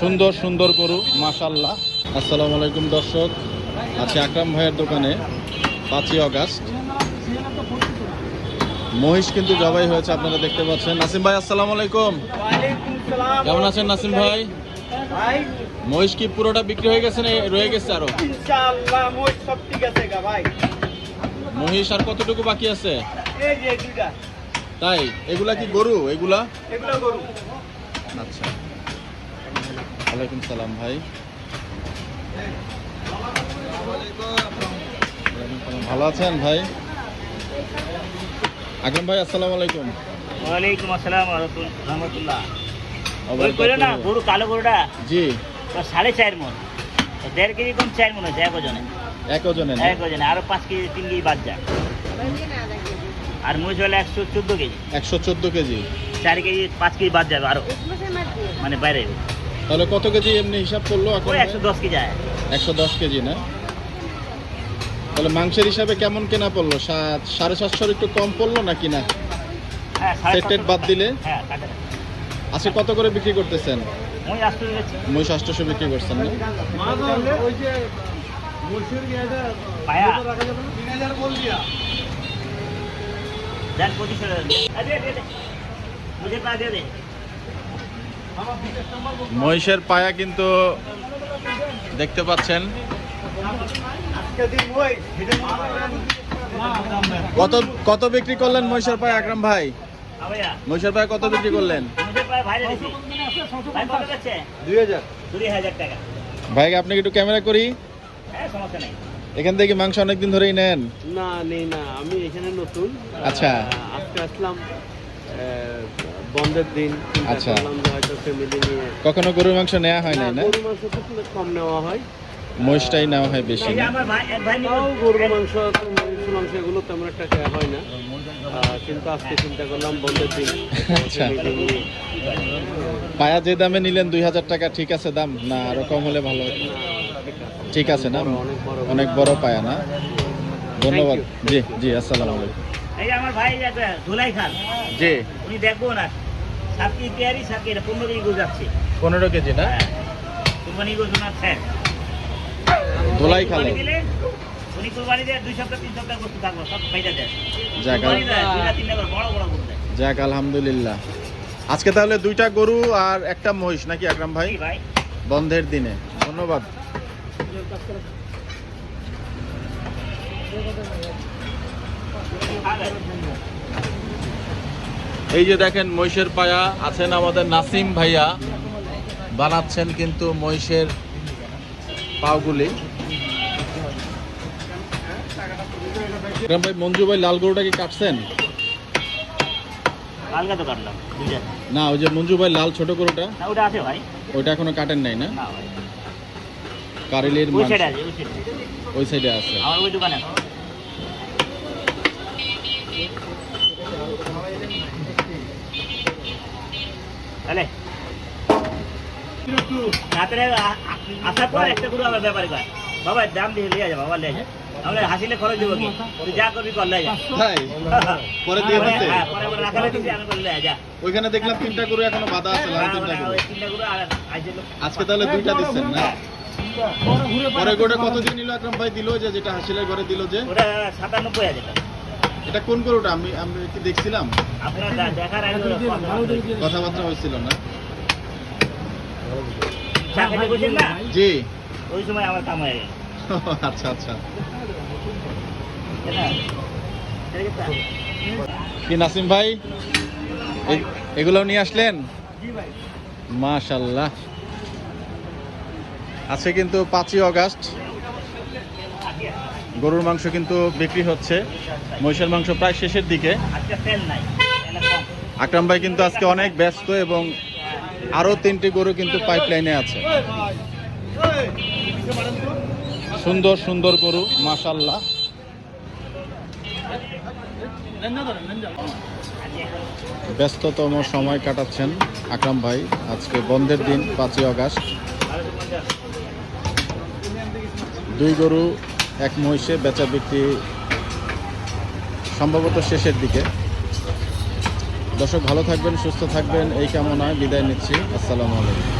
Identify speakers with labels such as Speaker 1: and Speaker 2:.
Speaker 1: সুন্দর সুন্দর গরু মাশাল্লাহ আসসালামু আলাইকুম দর্শক। আছি আকরাম ভাইয়ের দোকানে পাঁচই অগাস্ট। মহিষ কিন্তু জবাই হয়েছে আপনারা দেখতে পাচ্ছেন। নাসিম ভাই আসসালামু আলাইকুম। কেমন আছেন নাসিম ভাই? মহিষ কি পুরোটা বিক্রি হয়ে গেছে না রয়ে গেছে
Speaker 2: আরও?
Speaker 1: মহিষ আর কতটুকু বাকি আছে? তাই এগুলা কি গরু? এগুলা? আচ্ছা। ওয়ালাইকুম সালাম ভাই। ভালো আছেন ভাই? আকরাম ভাই আসসালামু আলাইকুম।
Speaker 2: ওয়ালাইকুম আসসালাম রহমতুল্লাহ। ওই করে না গরু কালো গরুটা?
Speaker 1: জি।
Speaker 2: সাড়ে চার মন। দেড় কেজি কম চার মন হচ্ছে এক ওজনে।
Speaker 1: এক ওজনে
Speaker 2: এক ওজনে আরও পাঁচ কেজি তিন কেজি বাদ যায় আর মহিষ হলে একশো চোদ্দ কেজি।
Speaker 1: একশো চোদ্দ কেজি।
Speaker 2: চার কেজি পাঁচ কেজি বাদ যাবে আরও। মানে বাইরে।
Speaker 1: তাহলে কত কেজি এমনি হিসাব করল এখন?
Speaker 2: একশো দশ কেজি যায়
Speaker 1: একশো দশ কেজি না? তাহলে মাংসের হিসাবে কেমন কেনা পড়ল? সাড়ে সাতশোর একটু কম পড়ল নাকি না?
Speaker 2: হ্যাঁ সাড়ে
Speaker 1: সেট বাদ দিলে?
Speaker 2: হ্যাঁ
Speaker 1: আজকে কত করে বিক্রি করতেছেন?
Speaker 2: মই
Speaker 1: মহিষ বিক্রি করছেন না?
Speaker 2: পায়া।
Speaker 1: মহিষের পায়া কিন্তু দেখতে পাচ্ছেন। কত কত বিক্রি করলেন মহিষের পায়া আকরাম ভাই? মহিষের পায়া কত বিক্রি করলেন?
Speaker 2: ভাই
Speaker 1: আপনাকে একটু ক্যামেরা করি।
Speaker 2: হ্যাঁ সমস্যা নেই।
Speaker 1: এখান থেকে মাংস অনেকদিন ধরেই নেন।
Speaker 3: না নেই না আমি এখানে নতুন।
Speaker 1: আচ্ছা।
Speaker 3: আজকে আসলাম বন্ধের দিন
Speaker 1: আচ্ছা।
Speaker 3: হয়তো ফ্যামিলি নিয়ে।
Speaker 1: কখনো গরুর মাংস নেওয়া হয় নাই না
Speaker 3: গরু মাংস তো কম নেওয়া হয়।
Speaker 1: মহিষটাই নেওয়া হয় বেশি না?
Speaker 3: গরুর মাংস মহিষ মাংস এগুলো তেমন একটা খাওয়া হয় না। কিন্তু আজকে চিন্তা করলাম বন্ধের দিন।
Speaker 1: আচ্ছা। পায়া যে দামে নিলেন দুই হাজার টাকা ঠিক আছে দাম? না আরও কম হলে ভালো।
Speaker 3: ঠিক আছে।
Speaker 1: না?
Speaker 3: অনেক বড়
Speaker 1: পায়া না? ধন্যবাদ। জি জি আসসালামু আলাইকুম।
Speaker 2: এই আমার ভাই ধুলাই খান
Speaker 1: জি।
Speaker 2: উনি দেখব না। সাত কেজি পেয়ারি সাত কেজি পনেরো কেজি যাচ্ছে
Speaker 1: পনেরো কেজি না?
Speaker 2: কুরবানি স্যার
Speaker 1: ধোলাই খালে
Speaker 2: দিলে উনি কুরবানি দেয় দুই সপ্তাহ তিন সপ্তাহ গোছ থাকব সব পাইটা দেয়।
Speaker 1: যাক
Speaker 2: কুরবানি দেয় দুইটা তিনটা করে বড় বড় গোছ
Speaker 1: যাক আলহামদুলিল্লাহ। আজকে তাহলে দুইটা গরু আর একটা মহিষ নাকি আকরাম ভাই?
Speaker 2: ভাই।
Speaker 1: বন্ধের দিনে। ধন্যবাদ। এই যে দেখেন মহিষের পায়া আছেন আমাদের নাসিম ভাইয়া। বানাচ্ছেন কিন্তু মহিষের পাওগুলি। ভাই মঞ্জু ভাই লাল গরুটা কি কাটছেন?
Speaker 2: কালকে তো কাটলাম
Speaker 1: না ওই যে মঞ্জু ভাই লাল ছোট গরুটা।
Speaker 2: ওটা আছে ভাই।
Speaker 1: ওইটা এখনও কাটেন নাই না? কারেলির
Speaker 2: ওই সাইডে আছে ওই সাইডে
Speaker 1: আছে।
Speaker 2: আমার ওই দোকানে আছে। তাহলে। রাত্রে আসার পর একটা করে আবার ব্যাপারে কয় বাবা দাম দিয়ে লিয়ে যা বাবা লিয়ে যা। আমরা হাসিলে খরচ দেবো কি? তুই যা করবি কর যা।
Speaker 1: পরে দিয়ে দিতে?
Speaker 2: হ্যাঁ পরে রাখালে দিছি আমি বললে যা।
Speaker 1: ওইখানে দেখলাম তিনটা গরু এখনও বাধা আছে লাল
Speaker 2: হ্যাঁ,
Speaker 1: তিনটা গরু।
Speaker 2: তিনটা করে আর আইছিল
Speaker 1: আজকে তাহলে দুইটা দিচ্ছেন না? পরে গরুটা কত দিয়ে নিল? আকরাম ভাই দিল যে যেটা হাসিলের ঘরে দিল যে?
Speaker 2: ওটা সাতানব্বই হাজার টাকা।
Speaker 1: এটা কোন গরুটা? আমি আমি কি দেখছিলাম। কথাবার্তা হয়েছিল না? জি।
Speaker 2: ওই সময় আমার কাম গেল।
Speaker 1: আচ্ছা আচ্ছা। কি নাসিম ভাই? এ- এগুলো নিয়ে আসলেন? মাশাল্লাহ আজকে কিন্তু পাঁচই অগাস্ট। গরুর মাংস কিন্তু বিক্রি হচ্ছে। মহিষের মাংস প্রায় শেষের দিকে। আকরাম ভাই কিন্তু আজকে অনেক ব্যস্ত এবং আরও তিনটি গরু কিন্তু পাইপলাইনে আছে। সুন্দর সুন্দর গরু মাশাল্লাহ ব্যস্ততম সময় কাটাচ্ছেন আকরাম ভাই। আজকে বন্ধের দিন, পাঁচই অগাস্ট। দুই গরু এক মহিষে বেচা বিক্রি সম্ভবত শেষের দিকে। দর্শক, ভালো থাকবেন, সুস্থ থাকবেন, এই কামনায় বিদায় নিচ্ছি। আসসালামু আলাইকুম।